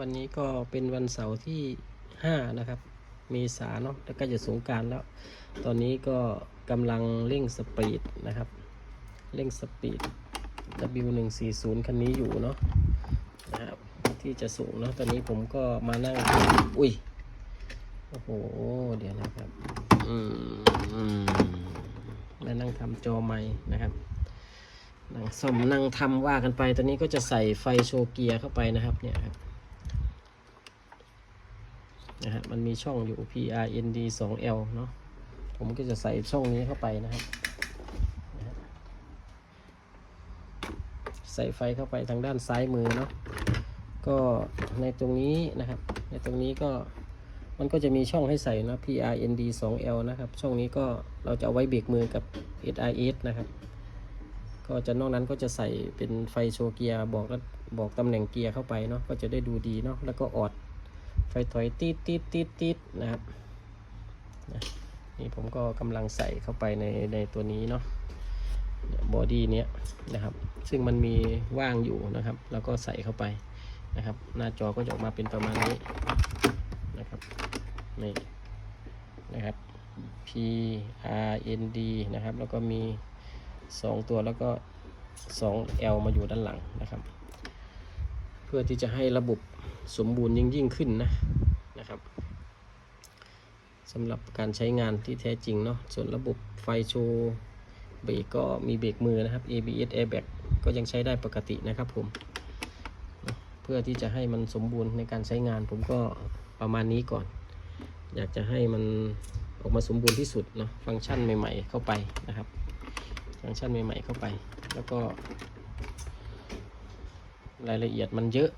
วันนี้ก็เป็นวันเสาร์ที่ห้านะครับ เมษาเนาะแล้วก็จะสงการแล้ว ตอนนี้ก็กำลังเร่งสปีดนะครับ เร่งสปีด W140 คันนี้อยู่เนาะนะครับที่จะสูงเนาะตอนนี้ผมก็มานั่ง อุ้ย โอ้โห เดี๋ยวนะครับ อืมอืมมานั่งทำจอใหม่นะครับนั่งซ่อมนั่งทำว่ากันไป ตอนนี้ก็จะใส่ไฟโชว์เกียร์เข้าไปนะครับเนี่ยครับ นะฮะมันมีช่องอยู่ PRND 2L เนาะผมก็จะใส่ช่องนี้เข้าไปนะครับใส่ไฟเข้าไปทางด้านซ้ายมือเนาะก็ในตรงนี้นะครับ ในตรงนี้ก็มันก็จะมีช่องให้ใส่นะ PRND 2L นะครับ ช่องนี้ก็เราจะเอาไว้เบรกมือกับ SIS นะครับ ก็จะนอกนั้นก็จะใส่เป็นไฟโชว์เกียร์บอกบอกตำแหน่งเกียร์เข้าไปเนาะก็จะได้ดูดีเนาะแล้วก็ออด ไฟถอยติดติดติดติดนะครับนะนี่ผมก็กำลังใส่เข้าไปในในตัวนี้เนาะบอดี้เนี้ยนะครับ ซึ่งมันมีว่างอยู่นะครับ แล้วก็ใส่เข้าไปนะครับ หน้าจอก็จะออกมาเป็นประมาณนี้นะครับนี่นะครับ P R N D นะครับ แล้วก็มี 2 ตัวแล้วก็ 2 L มาอยู่ด้านหลังนะครับ เพื่อที่จะให้ระบบ สมบูรณ์ยิ่งยิ่งขึ้นนะนะครับสำหรับการใช้งานที่แท้จริงเนาะส่วนระบบไฟโชว์เบรกก็มีเบรกมือนะครับ ABS airbag ก็ยังใช้ได้ปกตินะครับผม เพื่อที่จะให้มันสมบูรณ์ในการใช้งาน ผมก็ประมาณนี้ก่อน อยากจะให้มันออกมาสมบูรณ์ที่สุดเนาะฟังก์ชันใหม่ๆเข้าไปนะครับ ฟังก์ชันใหม่ๆเข้าไป แล้วก็ รายละเอียดมันเยอะ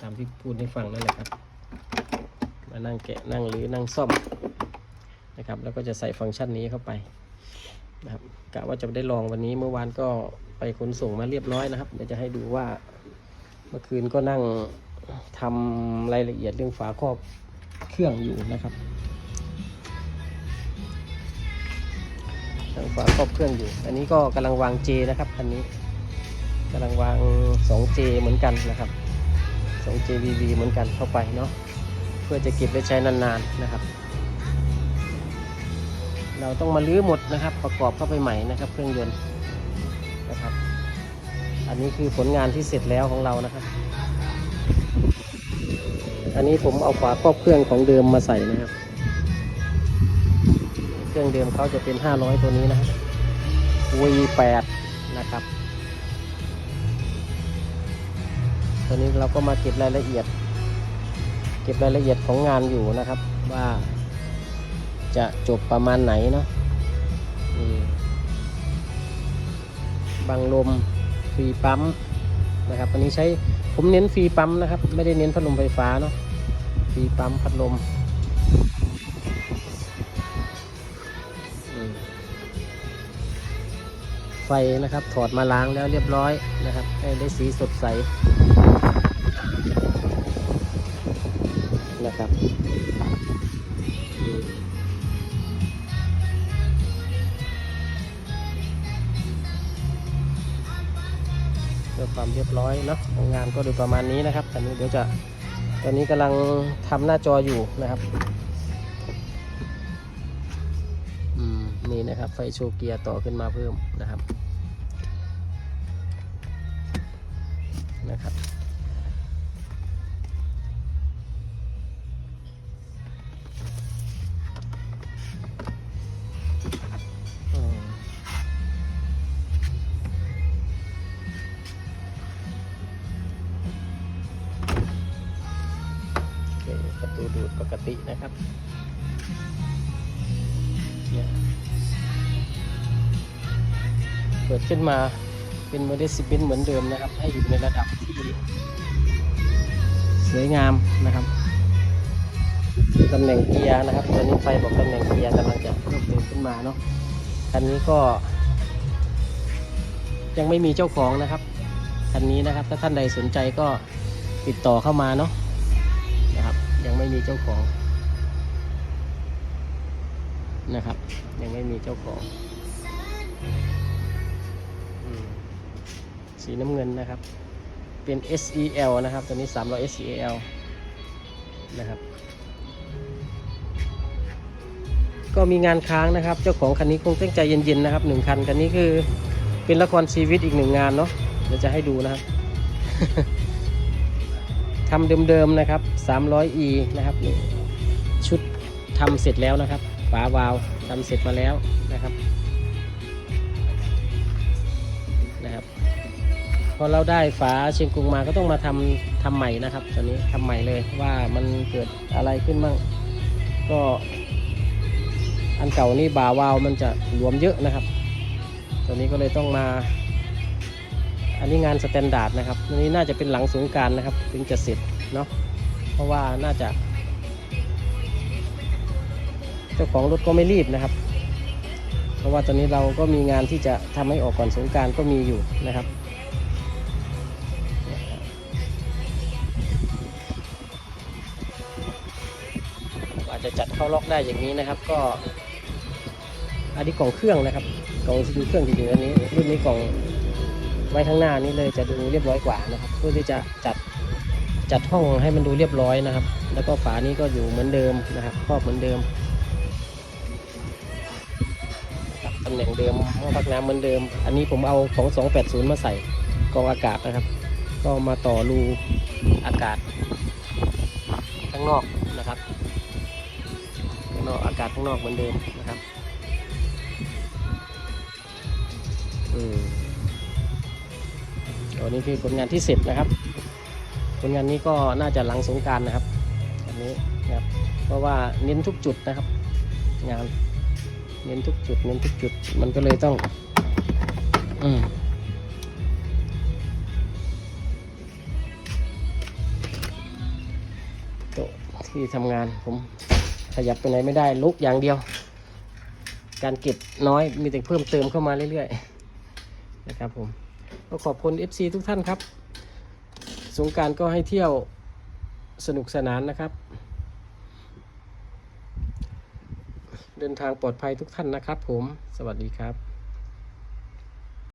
ตามที่พูดให้ฟังนั่นแหละครับ มานั่งแกะนั่งหรือนั่งซ่อมนะครับ แล้วก็จะใส่ฟังก์ชันนี้เข้าไปนะครับกะว่าจะได้ลองวันนี้เมื่อวานก็ไปขนส่งมาเรียบร้อยนะครับเดี๋ยวจะให้ดูว่าเมื่อคืนก็นั่งทำรายละเอียดเรื่องฝาครอบเครื่องอยู่นะครับทางฝาครอบเครื่องอยู่ อันนี้ก็กำลังวางเจนะครับคันนี้กำลังวาง 2J เหมือนกันนะครับ 2JVV เหมือนกันเข้าไปเนาะเพื่อจะเก็บไว้ใช้นานๆนะครับ เราต้องมาลื้อหมดนะครับ ประกอบเข้าไปใหม่นะครับเครื่องยนต์นะครับ อันนี้คือผลงานที่เสร็จแล้วของเรานะครับ อันนี้ผมเอาฝาครอบเครื่องของเดิมมาใส่นะครับ เครื่องเดิมเขาจะเป็น 500 ตัวนี้นะครับ V8 นะครับ ตัวนี้เราก็มาเก็บรายละเอียด เก็บรายละเอียดของงานอยู่นะครับ ว่าจะจบประมาณไหนเนาะบังลมฟรีปั๊มนะครับอันนี้ใช้ผมเน้นฟรีปั๊มนะครับ ไม่ได้เน้นพัดลมไฟฟ้าเนาะฟรีปั๊มพัดลม ไฟนะครับ ถอดมาล้างแล้วเรียบร้อยนะครับ ให้ได้สีสดใสนะครับเพื่อความเรียบร้อยเนาะของงานก็โดยประมาณนี้นะครับอันนี้เดี๋ยวจะตอนนี้กำลังทำหน้าจออยู่นะครับ นี่นะครับไฟโชว์เกียร์ต่อขึ้นมาเพิ่มนะครับนะครับ ประตูดูดปกตินะครับเนี่ย เปิดขึ้นมาเป็นโมเดลสิบบินเหมือนเดิมนะครับ ให้อยู่ในระดับที่สวยงามนะครับตำแหน่งเกียร์นะครับตอนนี้ไฟบอกตำแหน่งเกียร์กำลังจะเพิ่มเติมขึ้นมาเนาะคันนี้ก็ ยังไม่มีเจ้าของนะครับคันนี้นะครับ ถ้าท่านใดสนใจก็ติดต่อเข้ามาเนาะนะครับ ยังไม่มีเจ้าของนะครับ ยังไม่มีเจ้าของ สีน้ำเงินนะครับ เป็น SEL นะครับ ตัวนี้ 300 SEL นะครับ ก็มีงานค้างนะครับ เจ้าของคันนี้คงตั้งใจเย็นๆนะครับหนึ่งคัน คันนี้คือเป็นละครชีวิตอีกหนึ่งงานเนาะ เดี๋ยวจะให้ดูนะครับทำเดิมๆนะครับ 300e นะครับ ชุดทำเสร็จแล้วนะครับ ฝาวาล์วทำเสร็จมาแล้วนะครับ นะครับพอเราได้ฝาเชียงกรุงมาก็ต้องมาทำทำใหม่นะครับตอนนี้ทำใหม่เลยว่ามันเกิดอะไรขึ้นบ้างก็อันเก่านี่บาวาวมันจะหลวมเยอะนะครับ ตัวนี้ก็เลยต้องมา อันนี้งานสแตนดาร์ดนะครับอันนี้น่าจะเป็นหลังสงการนะครับ ถึงจะเสร็จเนาะเพราะว่าน่าจะ เจ้าของรถก็ไม่รีบนะครับ เพราะว่าตอนนี้เราก็มีงานที่จะทำให้ออกก่อนสงการก็มีอยู่นะครับ อาจจะจัดเข้าล็อกได้อย่างนี้นะครับ ก็ อันนี้กล่องเครื่องนะครับกล่องดูเครื่องจริงๆอันนี้รุ่นนี้กล่องไว้ข้างหน้านี้เลยจะดูเรียบร้อยกว่านะครับเพื่อที่จะจัดจัดห้องให้มันดูเรียบร้อยนะครับ แล้วก็ฝานี้ก็อยู่เหมือนเดิมนะครับครอบเหมือนเดิม ตำแหน่งเดิมห้องพักน้ำเหมือนเดิม อันนี้ผมเอาของ 280 มาใส่กองอากาศนะครับ ก็มาต่อรูอากาศ ข้างนอกนะครับข้างนอกอากาศข้างนอกเหมือนเดิมนะครับอืมอันนี้คือผลงานที่เสร็จนะครับ ผลงานนี้ก็น่าจะหลังสงการนะครับอันนี้นะครับ เพราะว่าเน้นทุกจุดนะครับ งาน เน้นทุกจุด เน้นทุกจุด มันก็เลยต้อง อืมโต๊ะที่ทำงานผมขยับไปไหนไม่ได้ลุกอย่างเดียว การเก็บน้อยมีแต่เพิ่มเติมเข้ามาเรื่อยๆ นะครับผม ก็ขอบคุณ FC ทุกท่านครับ สงการก็ให้เที่ยวสนุกสนานนะครับ เดินทางปลอดภัยทุกท่านนะครับผม สวัสดีครับ